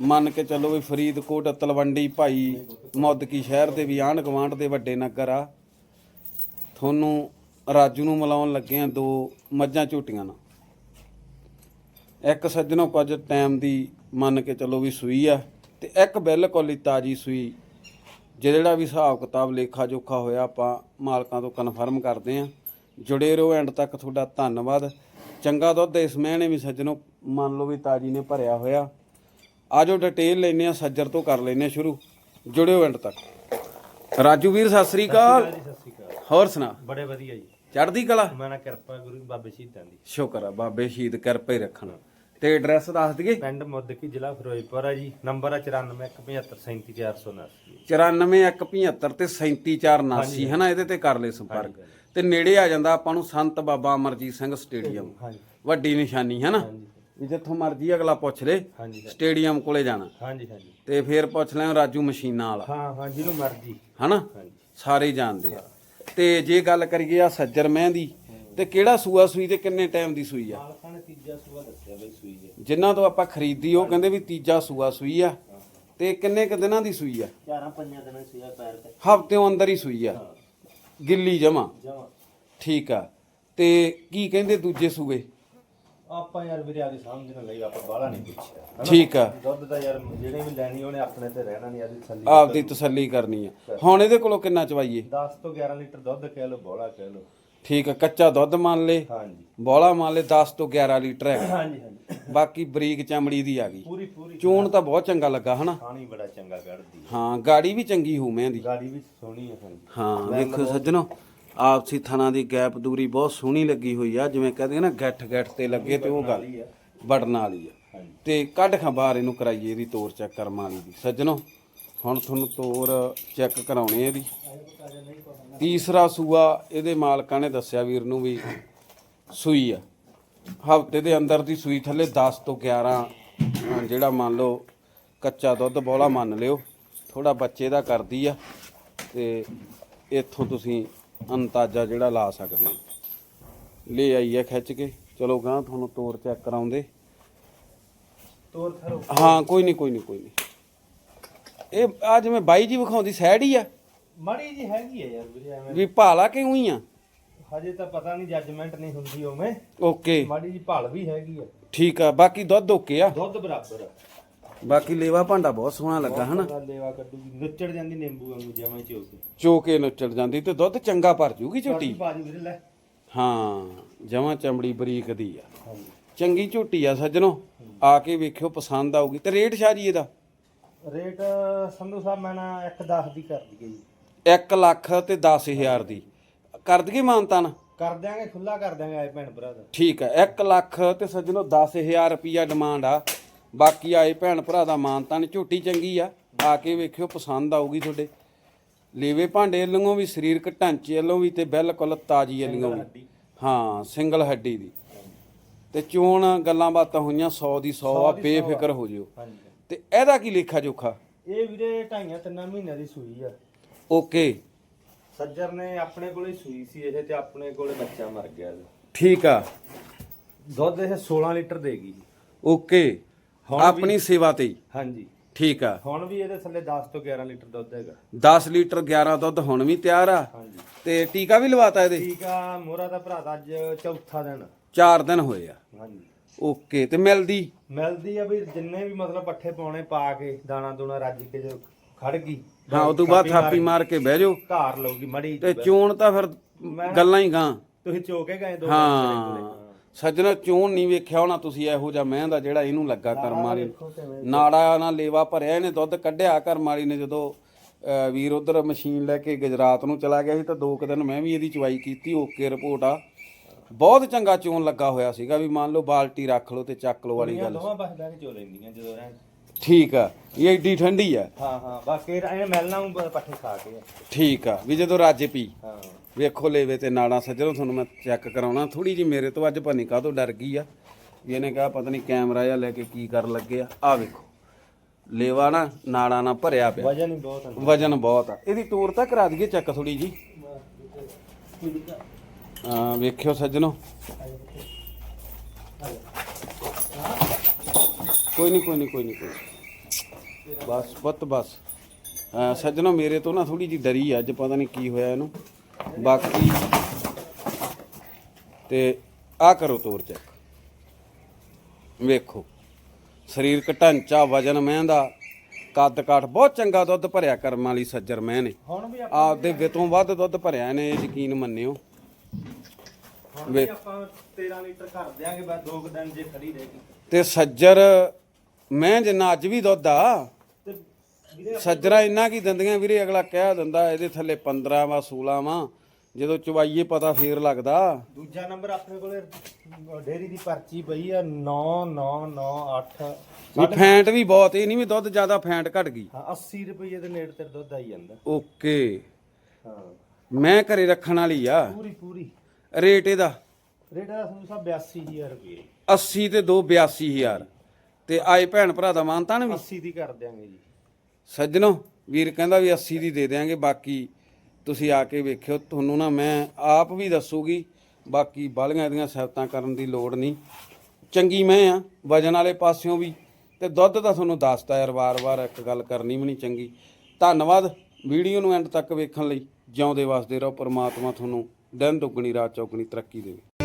ਮੰਨ ਕੇ ਚੱਲੋ ਵੀ ਫਰੀਦਕੋਟ, ਤਲਵੰਡੀ ਭਾਈ, ਮੁੱਦਕੀ ਸ਼ਹਿਰ ਦੇ ਵੀ ਆਂਢ ਗੁਆਂਢ ਦੇ ਵੱਡੇ ਨਗਰ ਆ। ਤੁਹਾਨੂੰ ਰਾਜੂ ਨੂੰ ਮਿਲਾਉਣ ਲੱਗੇ ਆ ਦੋ ਮੱਝਾਂ ਝੂਟੀਆਂ ਨਾਲ। ਇੱਕ ਸੱਜਣੋ ਕੁਝ ਟਾਈਮ ਦੀ ਮੰਨ ਕੇ ਚੱਲੋ ਵੀ ਸੂਈ ਆ ਤੇ ਇੱਕ ਬਿਲਕੁਲ ਹੀ ਤਾਜੀ ਸੂਈ, ਜਿਹੜਾ ਵੀ ਹਿਸਾਬ ਕਿਤਾਬ ਲੇਖਾ ਜੋਖਾ ਹੋਇਆ ਆਪਾਂ ਮਾਲਕਾਂ ਤੋਂ ਕਨਫਰਮ ਕਰਦੇ ਆ। ਜੁੜੇ ਰਹੋ ਐਂਡ ਤੱਕ ਤੁਹਾਡਾ ਧੰਨਵਾਦ। ਚੰਗਾ ਦੁੱਧ ਇਸ ਮਹੀਨੇ ਵੀ ਸੱਜਣੋ, ਮੰਨ ਲਓ ਵੀ ਤਾਜੀ ਨੇ ਭਰਿਆ ਹੋਇਆ। ਆਜੋ ਡਿਟੇਲ ਲੈਨੇ ਆ ਸੱਜਰ ਤੋਂ ਕਰ ਲੈਨੇ ਆ ਸ਼ੁਰੂ। ਜੁੜਿਓ ਐਂਡ ਤੱਕ। ਰਾਜੂ ਵੀਰ ਸਤਿ ਸ੍ਰੀ ਅਕਾਲ। ਜੀ ਸਤਿ ਸ਼੍ਰੀ ਅਕਾਲ। ਹੋਰ ਸੁਣਾ? ਬੜੇ ਵਧੀਆ ਜੀ। ਚੜ੍ਹਦੀ ਕਲਾ? ਮੈਂ ਨਾ ਕਿਰਪਾ ਗੁਰੂ ਬਾਬੇ ਸ਼ਹੀਦਾਂ ਦੀ। ਸ਼ੁਕਰ ਆ ਬਾਬੇ ਸ਼ਹੀਦ ਕਿਰਪੇ ਰੱਖਣ। ਤੇ ਐਡਰੈਸ ਦੱਸ ਦਈਏ? ਪਿੰਡ ਮੁੱਦਕੀ ਜ਼ਿਲ੍ਹਾ ਫਿਰੋਜ਼ਪੁਰ ਆ ਜੀ। ਨੰਬਰ ਆ 9417737479 94175 ਤੇ 37479 ਹਨਾ? ਇਹਦੇ ਤੇ ਕਰ ਲੈ ਸੰਪਰਕ। ਤੇ ਨੇੜੇ ਆ ਜਾਂਦਾ ਆਪਾਂ ਨੂੰ ਸੰਤ ਬਾਬਾ ਅਮਰਜੀਤ ਸਿੰਘ ਸਟੇਡੀਅਮ। ਹਾਂਜੀ। ਵੱਡੀ ਨਿਸ਼ਾਨੀ ਹੈ ਨਾ ਵੀ ਜਿੱਥੋਂ ਮਰਜ਼ੀ ਅਗਲਾ ਪੁੱਛ ਲੇ ਹਾਂਜੀ ਸਟੇਡੀਅਮ ਕੋਲੇ ਜਾਣਾ। ਹਾਂਜੀ ਹਾਂਜੀ। ਤੇ ਫੇਰ ਪੁੱਛ ਲੈ ਰਾਜੂ ਮਸ਼ੀਨਾਂ ਵਾਲਾ। ਹਾਂ ਹਾਂ ਜਿਹਨੂੰ ਮਰਜ਼ੀ। ਹਨਾ? ਸਾਰੇ ਜਾਣਦੇ ਆ। ਤੇ ਜੇ ਗੱਲ ਕਰੀਏ ਆ ਸੱਜਰ ਮਹਿੰ ਦੀ ਤੇ ਕਿਹੜਾ ਸੂਆ ਸੂਈ ਤੇ ਕਿੰਨੇ ਟਾਈਮ ਦੀ ਸੂਈ ਆ? ਮਾਲਕਾਂ ਨੇ ਤੀਜਾ ਸੂਆ ਦੱਸਿਆ ਬਈ ਸੂਈ ਹੈ ਜਿਨ੍ਹਾਂ ਤੋਂ ਆਪਾਂ ਖਰੀਦੀ ਉਹ ਕਹਿੰਦੇ ਵੀ ਤੀਜਾ ਸੂਆ ਸੂਈ ਆ। ਤੇ ਕਿੰਨੇ ਕੁ ਦਿਨਾਂ ਦੀ ਸੂਈ ਆ? ਚਾਰਾਂ ਪੰਜਾਂ ਦਿਨਾਂ ਸੂਆ ਪੈਰ ਤੇ। ਹਫ਼ਤਿਓਂ ਅੰਦਰ ਹੀ ਸੂਈ ਆ। ਗਿੱਲੀ ਜਮਾ। ਜਮਾ। ਠੀਕ ਆ। ਤੇ ਕੀ ਕਹਿੰਦੇ ਦੂਜੇ ਸੂਏ? ਆਪਾਂ ਯਾਰ ਵੀਰੇ ਆਦੀ ਸਮਝਣ ਲਈ ਆਪਾਂ ਬਾਹਲਾ ਨਹੀਂ ਪੁੱਛਿਆ। ਹਨਾ? ਠੀਕ ਆ। ਦੁੱਧ ਦਾ ਯਾਰ ਜਿਹੜੇ ਵੀ ਲੈਣੀ ਉਹਨੇ ਆਪਣੇ ਤੇ ਰਹਿਣਾ ਨਹੀਂ ਆਦੀ ਥੱਲੀ ਆਪਦੀ ਤਸੱਲੀ ਕਰਨੀ ਆ। ਹੁਣ ਇਹਦੇ ਕੋਲੋਂ ਕਿੰਨਾ ਚਵਾਈਏ? 10 ਤੋਂ 11 ਲੀਟਰ ਦੁੱਧ ਕਹਿ ਲੋ ਬੋਲਾ ਕਹਿ ਲੋ ਠੀਕ ਆ ਕੱਚਾ ਦੁੱਧ ਮੰਨ ਲੇ। ਹਾਂਜੀ। ਬੋਲਾ ਮੰਨ ਲੇ 10 ਤੋਂ 11 ਲੀਟਰ ਹੈ। ਹਾਂਜੀ ਹਾਂਜੀ। ਬਾਕੀ ਬਰੀਕ ਚਮੜੀ ਦੀ ਆ ਗਈ। ਪੂਰੀ ਪੂਰੀ ਚੋਣ ਤਾਂ ਬਹੁਤ ਚੰਗਾ ਲੱਗਾ ਹਨਾ? ਖਾਣੀ ਬੜਾ ਚੰਗਾ ਕੱਢਦੀ ਹੈ। ਹਾਂ ਗਾੜੀ ਵੀ ਚੰਗੀ ਹੋਊ ਮੈਂ ਦੀ ਗਾੜੀ ਵੀ ਸੋਹਣੀ ਹੈ ਹਾਂਜੀ। ਹਾਂ ਵੇਖੋ ਸੱਜਣੋ। ਆਪਸੀ ਥਣਾ ਦੀ ਗੈਪ ਦੂਰੀ ਬਹੁਤ ਸੋਹਣੀ ਲੱਗੀ ਹੋਈ ਆ, ਜਿਵੇਂ ਕਹਿੰਦੇ ਆ ਨਾ ਗੱਠ ਗੱਠ ਤੇ ਲੱਗੇ ਤੇ ਉਹ ਗੱਲ ਵੜਨ ਵਾਲੀ ਆ। ਹਾਂਜੀ ਤੇ ਕੱਢ ਖਾਂ ਬਾਹਰ ਇਹਨੂੰ ਕਰਾਈਏ ਇਹਦੀ ਤੋਰ ਚੈੱਕ ਕਰਮ ਵਾਲੀ ਦੀ। ਸੱਜਣੋ, ਹੁਣ ਤੁਹਾਨੂੰ ਤੋਰ ਚੈੱਕ ਕਰਾਉਣੀ ਹੈ ਇਹਦੀ। ਤੀਸਰਾ ਸੂਆ ਇਹਦੇ ਮਾਲਕਾਂ ਨੇ ਦੱਸਿਆ ਵੀਰ ਨੂੰ ਵੀ ਸੂਈ ਆ। ਹਫ਼ਤੇ ਦੇ ਅੰਦਰ ਦੀ ਸੂਈ ਥੱਲੇ 10 ਤੋਂ 11 ਜਿਹੜਾ ਮੰਨ ਲਓ ਕੱਚਾ ਦੁੱਧ ਬੋਲਾ ਮੰਨ ਲਿਓ ਥੋੜਾ ਬੱਚੇ ਦਾ ਕਰਦੀ ਆ। ਤੇ ਇੱਥੋਂ ਤੁਸੀਂ ਅੰਤਾਜਾ ਜਿਹੜਾ ਲਾ ਸਕਦੇ ਹੋ। ਲੈ ਆਈ ਆ ਖਿੱਚ ਕੇ। ਚਲੋ ਗਾਂ ਤੁਹਾਨੂੰ ਤੋਰ ਚੈੱਕ ਕਰਾਉਂਦੇ। ਤੋਰ ਥਰੋ। ਹਾਂ ਕੋਈ ਨਹੀਂ ਕੋਈ ਨਹੀਂ ਕੋਈ ਨਹੀਂ। ਇਹ ਆ ਜਿਵੇਂ ਬਾਈ ਜੀ ਵਿਖਾਉਂਦੀ ਸੈਡ ਹੀ ਆ। ਮੜੀ ਜੀ ਹੈਗੀ ਹੈ ਯਾਰ ਵੀਰੇ ਐਵੇਂ। ਵੀ ਭਾਲਾ ਕਿਉਂ ਹੀ ਆ? ਹਜੇ ਤਾਂ ਪਤਾ ਨਹੀਂ ਜੱਜਮੈਂਟ ਨਹੀਂ ਹੁੰਦੀ ਉਵੇਂ। ਓਕੇ ਮਾੜੀ ਜੀ ਭਾਲ ਵੀ ਹੈਗੀ ਹੈ ਠੀਕ ਆ ਬਾਕੀ ਦੁੱਧ ਓਕੇ ਆ। ਦੁੱਧ ਬਰਾਬਰ ਆ। ਬਾਕੀ ਲੇਵਾ ਭਾਂਡਾ ਬਹੁਤ ਸੋਹਣਾ ਲੱਗਾ ਹਨਾ? ਲੇਵਾ ਕੱਢੂਗੀ ਨੁੱਚੜ ਜਾਂਦੀ ਨਿੰਬੂ ਵਾਂਗੂ ਜਮਾਂ ਚ ਕੇ। ਚੋਕੇ ਨੁੱਚੜ ਜਾਂਦੀ ਤੇ ਦੁੱਧ ਚੰਗਾ ਭਰ ਜੂਗੀ ਝੋਟੀ? ਬਾਜੀ ਵੀਰੇ ਲੈ। ਹਾਂ ਜਮਾਂ ਚਮੜੀ ਬਰੀਕ ਦੀ ਆ। ਚੰਗੀ ਝੋਟੀ ਆ ਸੱਜਣੋ ਆ ਕੇ ਵੇਖਿਓ ਪਸੰਦ ਆਊਗੀ। ਤੇ ਰੇਟ ਸ਼ਾਜੀ ਇਹਦਾ? ਰੇਟ ਸੰਧੂ ਸਾਹਿਬ ਮੈਂ ਨਾ 1.10 ਦੀ ਕਰ ਦਈਏ ਜੀ। 1 ਲੱਖ ਤੇ 10000 ਦੀ। ਕਰ ਦਈਏ ਮਾਨਤਾਨ? ਕਰ ਦਿਆਂਗੇ ਖੁੱਲਾ ਕਰ ਦਿਆਂਗੇ ਆਏ ਭੈਣ ਭਰਾ ਦਾ। ਠੀਕ ਹੈ 1 ਲੱਖ ਤੇ ਸੱਜਣੋ 10000 ਰੁਪਿਆ ਡਿਮਾਂਡ ਆ। ਬਾਕੀ ਆਏ ਭੈਣ ਭਰਾ ਦਾ ਮਾਨਤਾਨ ਝੋਟੀ ਚੰਗੀ ਆ। ਆ ਕੇ ਵੇਖਿਓ ਪਸੰਦ ਆਊਗੀ ਤੁਹਾਡੇ। ਲੇਵੇ ਭਾਂਡੇ ਵੱਲੋਂ ਵੀ ਸਰੀਰਕ ਢਾਂਚੇ ਵੱਲੋਂ ਵੀ ਤੇ ਬਿਲਕੁਲ ਤਾਜੀ ਵੱਲੋਂ ਵੀ। ਹਾਂ ਸਿੰਗਲ ਹੱਡੀ ਦੀ। ਤੇ ਚੋਣ ਗੱਲਾਂ ਬਾਤਾਂ ਹੋਈਆਂ 100 ਦੀ 100 ਆ ਬੇਫਿਕਰ ਹੋ ਜਿਓ। ਹਾਂਜੀ। ਤੇ ਇਹਦਾ ਕੀ ਲੇਖਾ ਜੋਖਾ? ਇਹ ਵੀਰੇ ਢਾਈਆਂ ਤਿੰਨਾਂ ਮਹੀਨਿਆਂ ਦੀ ਸੂਈ ਆ। ਓਕੇ। ਸੱਜਰ ਨੇ ਆਪਣੇ ਕੋਲੇ ਸੂਈ ਸੀ ਇਹ ਤੇ ਆਪਣੇ ਕੋਲੇ ਬੱਚਾ ਮਰ ਗਿਆ। ਠੀਕ ਆ। ਦੁੱਧ ਇਹ 16 ਲੀਟਰ ਦੇਗੀ ਓਕੇ। ਹੁਣ ਆਪਣੀ ਸੇਵਾ ਤੇ ਹੀ। ਹਾਂਜੀ। ਠੀਕ ਆ। ਹੁਣ ਵੀ ਇਹਦੇ ਥੱਲੇ 10 ਤੋਂ 11 ਲੀਟਰ ਦੁੱਧ ਹੈਗਾ। 10 ਲੀਟਰ 11 ਦੁੱਧ ਹੁਣ ਵੀ ਤਿਆਰ ਆ। ਹਾਂਜੀ। ਤੇ ਟੀਕਾ ਵੀ ਲਵਾਤਾ ਇਹਦੇ? ਠੀਕ ਆ ਮੋਰਾ ਦਾ ਭਰਾ ਦਾ ਅੱਜ ਚੌਥਾ ਦਿਨ। 4 ਦਿਨ ਹੋਏ ਆ। ਹਾਂਜੀ। ਓਕੇ ਤੇ ਮਿਲਦੀ? ਮਿਲਦੀ ਆ ਵੀ ਜਿੰਨੇ ਵੀ ਮਤਲਬ ਪੱਠੇ ਪਾਉਣੇ ਪਾ ਕੇ ਦਾਣਾ ਦੂਣਾ ਰੱਜ ਕੇ ਜੋ ਖੜ ਗਈ ਹਾਂ ਉਸ ਤੋਂ ਬਾਅਦ ਥਾਪੀ ਮਾਰ ਕੇ ਬਹਿ ਜਾਓ। ਘਾਰ ਲਊਗੀ ਮੜੀ ਤੇ ਚੋਣ ਤਾਂ ਫਿਰ ਗੱਲਾਂ ਹੀ ਗਾਂ। ਤੁਸੀਂ ਚੋਕੇ ਗਏ ਦੋ ਹਾਂ। ਸੱਜਣਾ ਚੋਣ ਨਹੀਂ ਵੇਖਿਆ ਹੋਣਾ ਤੁਸੀਂ ਇਹੋ ਜਿਹਾ ਮਹਿੰ ਦਾ ਜਿਹੜਾ ਇਹਨੂੰ ਲੱਗਾ ਕਰਮ ਵਾਲੀ। ਨਾੜਾ ਨਾਲ ਲੇਵਾ ਭਰਿਆ ਇਹਨੇ ਦੁੱਧ ਕੱਢਿਆ ਕਰਮ ਵਾਲੀ ਨੇ ਜਦੋਂ ਅਹ, ਵੀਰ ਉਧਰ ਮਸ਼ੀਨ ਲੈ ਕੇ ਗੁਜਰਾਤ ਨੂੰ ਚਲਾ ਗਿਆ ਸੀ ਤਾਂ ਦੋ ਕੁ ਦਿਨ ਮੈਂ ਵੀ ਇਹਦੀ ਚਵਾਈ ਕੀਤੀ ਓਕੇ ਰਿਪੋਰਟ ਆ। ਬਹੁਤ ਚੰਗਾ ਚੋਣ ਲੱਗਾ ਹੋਇਆ ਸੀਗਾ ਵੀ ਮੰਨ ਲਓ ਬਾਲਟੀ ਰੱਖ ਲਓ ਤੇ ਚੱਕ ਲਓ ਵਾਲੀ ਗੱਲ। ਦੋਵਾਂ ਪਾਸੇ ਬਹਿ ਕੇ ਚੋ ਲੈਂਦੀਆਂ ਜਦੋਂ ਐਂ ਠੀਕ ਆ ਇਹ ਏਡੀ ਠੰਡੀ ਆ। ਹਾਂ ਹਾਂ ਬਾਕੀ ਇਹਨੇ ਮਿਲਣਾ ਨੂੰ ਬ- ਪੱਠੇ ਖਾ ਕੇ। ਆ। ਠੀਕ ਆ ਵੀ ਜਦੋਂ ਰਾਜੇ ਪੀ ਹਾਂ। ਵੇਖੋ ਲੇਵੇ ਤੇ ਨਾੜਾ ਸੱਜਣੋ ਤੁਹਾਨੂੰ ਮੈਂ ਚੈੱਕ ਕਰਾਉਣਾ ਥੋੜੀ ਜੀ ਮੇਰੇ ਤੋਂ ਅੱਜ ਭਾਨੀ ਕਾਹਤੋਂ ਡਰ ਗਈ ਆ। ਵੀ ਇਹਨੇ ਕਿਹਾ ਪਤਾ ਨਹੀਂ ਕੈਮਰਾ ਜਾਂ ਲੈ ਕੇ ਕੀ ਕਰਨ ਲੱਗੇ ਆ। ਆ ਵੇਖੋ ਲੇਵਾ ਨਾ ਨਾੜਾ ਨਾ ਭਰਿਆ ਪਿਆ। ਵਜਨ ਹੀ ਬਹੁਤ ਹੁੰਦਾ। ਵਜਨ ਬਹੁਤ ਆ। ਇਹਦੀ ਤੋਰ ਤਾਂ ਕਰਾ ਦਈਏ ਚੈੱਕ ਥੋੜੀ ਜੀ ਆ ਵੇਖਿਓ ਸੱਜਣੋ। ਕੋਈ ਨਹੀਂ ਕੋਈ ਨਹੀਂ ਕੋਈ ਨਹੀਂ ਕੋਈ ਨੀ। ਬਸ ਪੁੱਤ ਬਸ। ਆ ਸੱਜਣੋ ਮੇਰੇ ਤੋਂ ਨਾ ਥੋੜੀ ਜੀ ਡਰੀ ਆ, ਅੱਜ ਪਤਾ ਨਹੀਂ ਕੀ ਹੋਇਆ ਇਹਨੂੰ। ਬਾਕੀ ਤੇ ਆ ਕਰੋ ਤੋਰ ਚੈੱਕ। ਵੇਖੋ। ਸਰੀਰਕ ਢਾਂਚਾ ਵਜਨ ਮੈਂ ਦਾ ਕੱਦ ਕਾਠ ਬਹੁਤ ਚੰਗਾ ਦੁੱਧ ਭਰਿਆ ਕਰਮ ਵਾਲੀ ਸੱਜਰ ਮੈਂ ਨੇ। ਹੁਣ ਵੀ ਆਪਦੇ ਵਿਤੋਂ ਵੱਧ ਦੁੱਧ ਭਰਿਆ ਨੇ ਇਹ ਯਕੀਨ ਮੰਨਿਓ। ਹੁਣ ਵੀ ਆਪਾਂ 13 ਲੀਟਰ ਕਰ ਦਿਆਂਗੇ ਬਸ ਦੋ ਕੁ ਦਿਨ ਜੇ ਖੜੀ ਰਹੇਗੀ ਤੇ ਸੱਜਰ ਮੈਂ ਜਿੰਨਾ ਅੱਜ ਵੀ ਦੁੱਧ ਆ ਸੱਜਰਾ ਇੰਨਾ ਕੀ ਦਿੰਦੀਆਂ ਵੀਰੇ ਅਗਲਾ ਕਹਿ ਦਿੰਦਾ ਇਹਦੇ ਥੱਲੇ 15 ਵਾ 16 ਵਾ ਜਦੋਂ ਚਵਾਈਏ ਪਤਾ ਫੇਰ ਲੱਗਦਾ। ਦੂਜਾ ਨੰਬਰ ਆਪਣੇ ਕੋਲੇ ਡੇਰੀ ਦੀ ਪਰਚੀ ਪਈ ਆ 9998 ਵੀ ਫੈਂਟ ਵੀ ਬਹੁਤ ਇਹ ਨਹੀਂ ਵੀ ਦੁੱਧ ਜ਼ਿਆਦਾ ਫੈਂਟ ਘਟ ਗਈ। ਹਾਂ 80 ਰੁਪਏ ਦੇ ਨੇੜੇ ਤੇ ਦੁੱਧ ਆਈ ਜਾਂਦਾ। ਓਕੇ। ਹਾਂ। ਮੈਂ ਘਰੇ ਰੱਖਣ ਵਾਲੀ ਆ। ਪੂਰੀ ਪੂਰੀ। ਰੇਟ ਇਹਦਾ? ਰੇਟ ਦਾ ਤੁਹਾਨੂੰ ਸਭ 82000 ਰੁਪਏ। 80 ਤੇ 2 82000 ਤੇ ਆਏ ਭੈਣ ਭਰਾ ਦਾ ਮਾਨਤਾਨ ਵੀ? 80 ਦੀ ਕਰ ਦਿਆਂਗੇ ਜੀ। ਸੱਜਣੋ ਵੀਰ ਕਹਿੰਦਾ ਵੀ 80 ਦੀ ਦੇ ਦਿਆਂਗੇ ਬਾਕੀ ਤੁਸੀਂ ਆ ਕੇ ਵੇਖਿਓ ਤੁਹਾਨੂੰ ਨਾ ਮੈਂ ਆਪ ਵੀ ਦੱਸੂਗੀ ਬਾਕੀ ਬਾਲੀਆਂ ਦੀਆਂ ਸਿਫਤਾਂ ਕਰਨ ਦੀ ਲੋੜ ਨਹੀਂ। ਚੰਗੀ ਮੈਂ ਆ ਵਜਨ ਵਾਲੇ ਪਾਸਿਓਂ ਵੀ ਤੇ ਦੁੱਧ ਤਾਂ ਤੁਹਾਨੂੰ ਦੱਸਤਾ ਯਾਰ ਵਾਰ-ਵਾਰ ਇੱਕ ਗੱਲ ਕਰਨੀ ਵੀ ਨਹੀਂ ਚੰਗੀ। ਧੰਨਵਾਦ ਵੀਡੀਓ ਨੂੰ ਐਂਡ ਤੱਕ ਵੇਖਣ ਲਈ ਜਿਉਂਦੇ ਵਸਦੇ ਰਹੋ ਪ੍ਰਮਾਤਮਾ ਤੁਹਾਨੂੰ ਦਿਨ ਦੁੱਗਣੀ ਰਾਤ ਚੌਗਣੀ ਤਰੱਕੀ ਦੇਵੇ।